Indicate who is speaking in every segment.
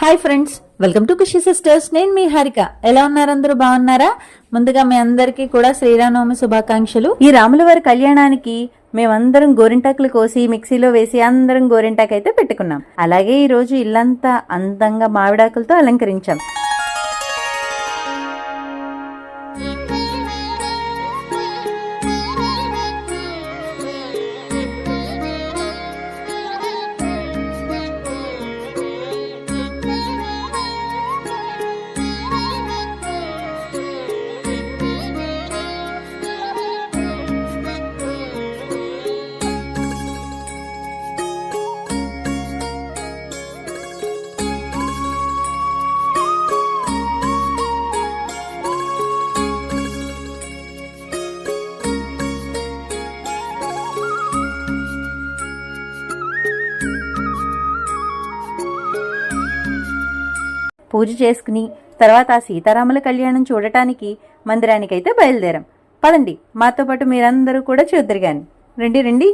Speaker 1: Hi friends welcome to Khushi sisters. నేను మీ హారిక. ఎలా ఉన్నారు? అందరూ బాగున్నారా? ముందుగా మీ అందరికీ కూడా శ్రీరామనవమి శుభాకాంక్షలు. ఈ రాముల వారి కళ్యాణానికి మేమందరం గోరింటాకులు కోసి మిక్సీలో వేసి అందరం గోరింటాకు అయితే పెట్టుకున్నాం. అలాగే ఈ రోజు ఇల్లంతా అందంగా మామిడాకులతో అలంకరించాం. పూజ చేసుకుని తర్వాత ఆ సీతారాముల కళ్యాణం చూడటానికి మందిరానికైతే బయలుదేరాం. పదండి మాతో పాటు మీరందరూ కూడా చూద్దరు గాని. రండి రండి.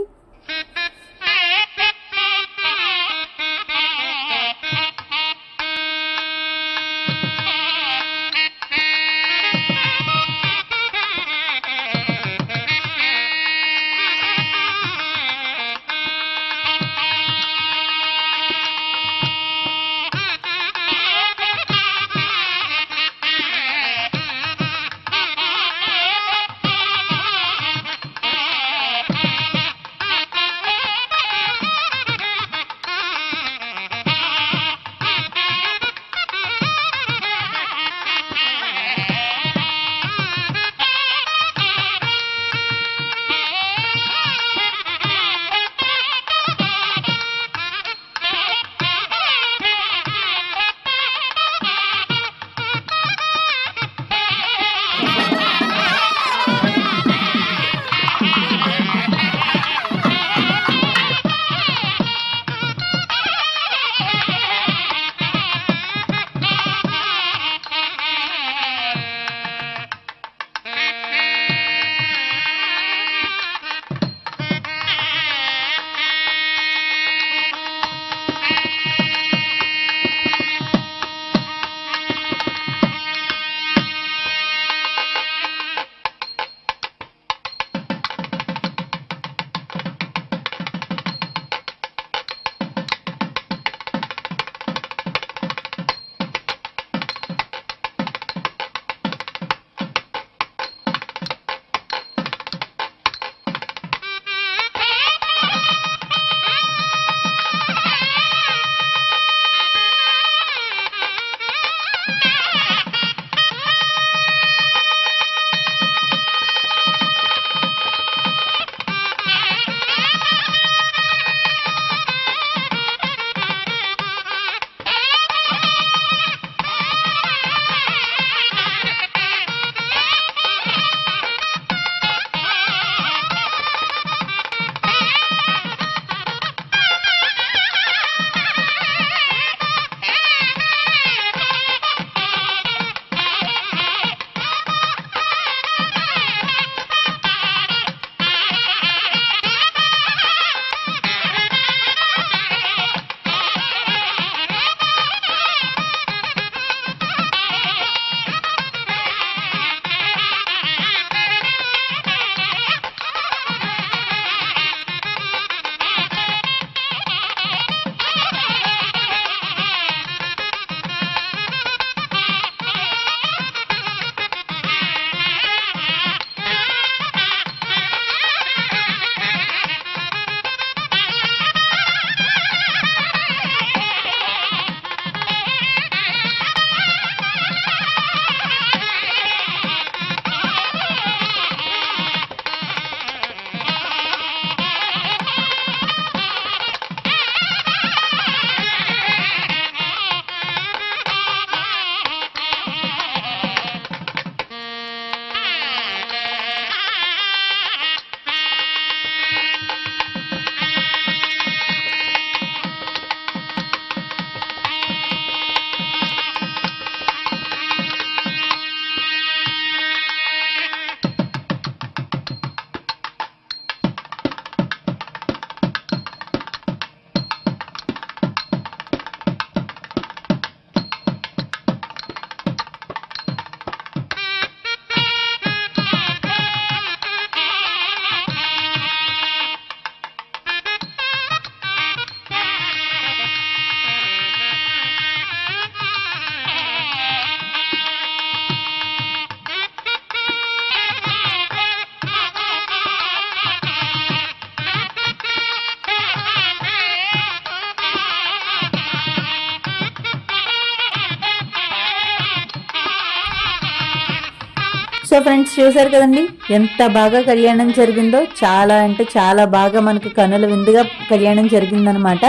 Speaker 1: సో ఫ్రెండ్స్ చూసారు కదండి? ఎంత బాగా కళ్యాణం జరిగిందో చాలా అంటే చాలా బాగా మనకు కనుల విందుగా కళ్యాణం జరిగిందనమాట.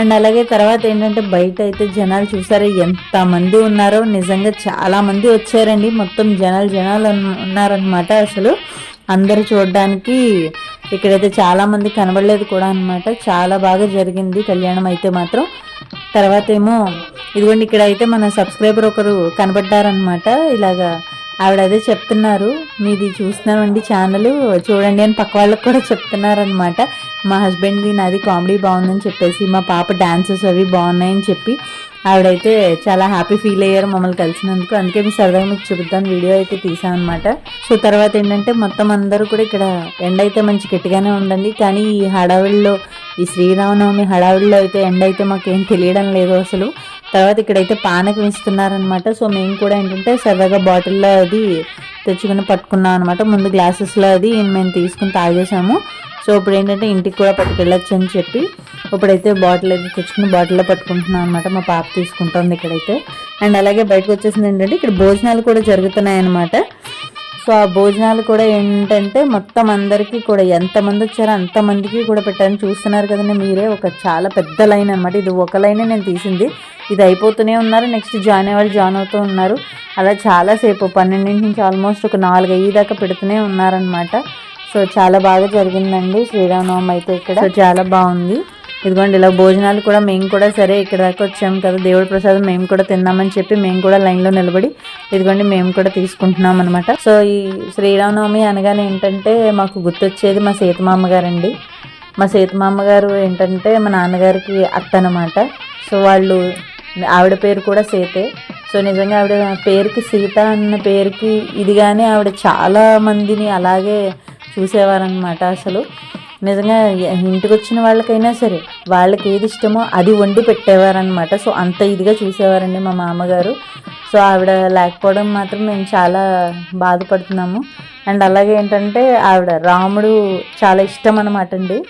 Speaker 1: అండ్ అలాగే తర్వాత ఏంటంటే బయట అయితే జనాలు చూసారు ఎంత మంది ఉన్నారో నిజంగా చాలా మంది వచ్చారండి. మొత్తం జనాలు జనాలు ఉన్నారనమాట అసలు. అందరు చూడడానికి ఇక్కడైతే చాలా మంది కనబడలేదు కూడా అన్నమాట చాలా బాగా జరిగింది కళ్యాణం అయితే మాత్రం. తర్వాత ఏమో ఇదిగోండి ఇక్కడ అయితే మన సబ్స్క్రైబర్ ఒకరు కనబడ్డారనమాట. ఇలాగా ఆవిడ అదే చెప్తున్నారు. మీది చూస్తున్నామండి ఛానల్ చూడండి అని పక్క వాళ్ళకి కూడా చెప్తున్నారనమాట మా హస్బెండ్ది నాది కామెడీ బాగుందని చెప్పేసి మా పాప డాన్సెస్ అవి బాగున్నాయని చెప్పి ఆవిడైతే చాలా హ్యాపీ ఫీల్ అయ్యారు మమ్మల్ని కలిసినందుకు. అందుకే మీ సరదాగా మీకు చూపిద్దాం వీడియో అయితే తీసాం అనమాట సో తర్వాత ఏంటంటే మొత్తం అందరూ కూడా ఇక్కడ ఎండ అయితే మంచి గట్టిగానే ఉండండి. కానీ ఈ హడావిడిలో ఈ శ్రీరామనవమి హడావిడిలో అయితే ఎండ అయితే మాకేం తెలియడం లేదు అసలు. తర్వాత ఇక్కడైతే పానకం ఇస్తున్నారనమాట సో మేము కూడా ఏంటంటే సరదాగా బాటిల్లో అది తెచ్చుకుని పట్టుకున్నాం అనమాట ముందు గ్లాసెస్లో అది మేము తీసుకుని తాగేసాము. సో ఇప్పుడు ఏంటంటే ఇంటికి కూడా పట్టుకెళ్ళచ్చు అని చెప్పి ఇప్పుడైతే బాటిల్ అయితే తెచ్చుకుని బాటిల్లో పట్టుకుంటున్నాం అనమాట మా పాప తీసుకుంటుంది ఇక్కడైతే. అండ్ అలాగే బయటకు వచ్చేసింది ఏంటంటే ఇక్కడ భోజనాలు కూడా జరుగుతున్నాయి అనమాట సో ఆ భోజనాలు కూడా ఏంటంటే మొత్తం అందరికీ కూడా ఎంతమంది వచ్చారో అంతమందికి కూడా పెట్టారని చూస్తున్నారు కదండి మీరే. ఒక చాలా పెద్ద లైన్ అనమాట ఇది ఒక లైనే నేను తీసింది. ఇది అయిపోతూనే ఉన్నారు. నెక్స్ట్ జాయిన్ అయ్యే వాళ్ళు జాయిన్ అవుతూ ఉన్నారు. అలా చాలాసేపు పన్నెండింటి నుంచి ఆల్మోస్ట్ ఒక నాలుగు ఐదు దాకా పెడుతూనే ఉన్నారనమాట సో చాలా బాగా జరిగిందండి శ్రీరామనవమి అయితే ఇక్కడ. సో చాలా బాగుంది. ఇదిగోండి ఇలా భోజనాలు కూడా మేము కూడా సరే ఇక్కడ దాకా వచ్చాము కదా. దేవుడి ప్రసాదం మేము కూడా తిందామని చెప్పి మేము కూడా లైన్లో నిలబడి ఇదిగోండి మేము కూడా తీసుకుంటున్నాం అనమాట సో ఈ శ్రీరామనవమి అనగానే ఏంటంటే మాకు గుర్తొచ్చేది మా సీతమామ గారండి మా సీతమామ గారు ఏంటంటే మా నాన్నగారికి అత్త అనమాట సో వాళ్ళు ఆవిడ పేరు కూడా సీతే. సో నిజంగా ఆవిడ పేరుకి సీత అన్న పేరుకి ఇదిగానే ఆవిడ చాలా మందిని అలాగే చూసేవారనమాట అసలు. నిజంగా ఇంటికి వచ్చిన వాళ్ళకైనా సరే వాళ్ళకి ఏది ఇష్టమో అది వండి పెట్టేవారనమాట సో అంత ఇదిగా చూసేవారండి మా మామగారు. సో ఆవిడ లేకపోవడం మాత్రం మేము చాలా బాధపడుతున్నాము. అండ్ అలాగే ఏంటంటే ఆవిడ రాముడు చాలా ఇష్టం అనమాట అండి.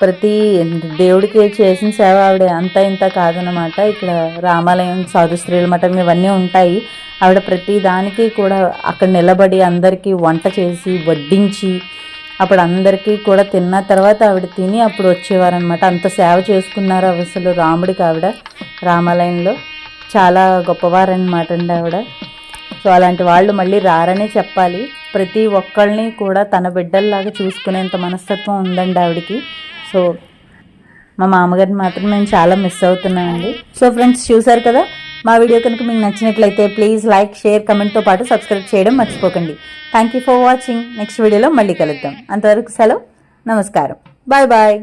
Speaker 1: ప్రతి దేవుడికి చేసిన సేవ ఆవిడ అంత ఇంత కాదనమాట ఇక్కడ రామాలయం సాధు స్త్రీల మఠం ఇవన్నీ ఉంటాయి. ఆవిడ ప్రతి దానికి కూడా అక్కడ నిలబడి అందరికీ వంట చేసి వడ్డించి అప్పుడు అందరికీ కూడా తిన్న తర్వాత ఆవిడ తిని అప్పుడు వచ్చేవారనమాట అంత సేవ చేసుకున్నారు అసలు రాముడికి ఆవిడ. రామాలయంలో చాలా గొప్పవారనమాట అండి ఆవిడ. సో అలాంటి వాళ్ళు మళ్ళీ రారనే చెప్పాలి. ప్రతి ఒక్కళ్ళని కూడా తన బిడ్డల్లాగా చూసుకునేంత మనస్తత్వం ఉందండి ఆవిడకి. సో మా మామగారిని మాత్రం నేను చాలా మిస్ అవుతున్నానండి. సో ఫ్రెండ్స్ చూసారు కదా? మా వీడియో కనుక మీకు నచ్చినట్లయితే ప్లీజ్ లైక్ షేర్ కమెంట్తో పాటు సబ్స్క్రైబ్ చేయడం మర్చిపోకండి. Thank you for watching next వీడియోలో మళ్ళీ కలుద్దాం. అంతవరకు సెలవు. నమస్కారం. Bye bye.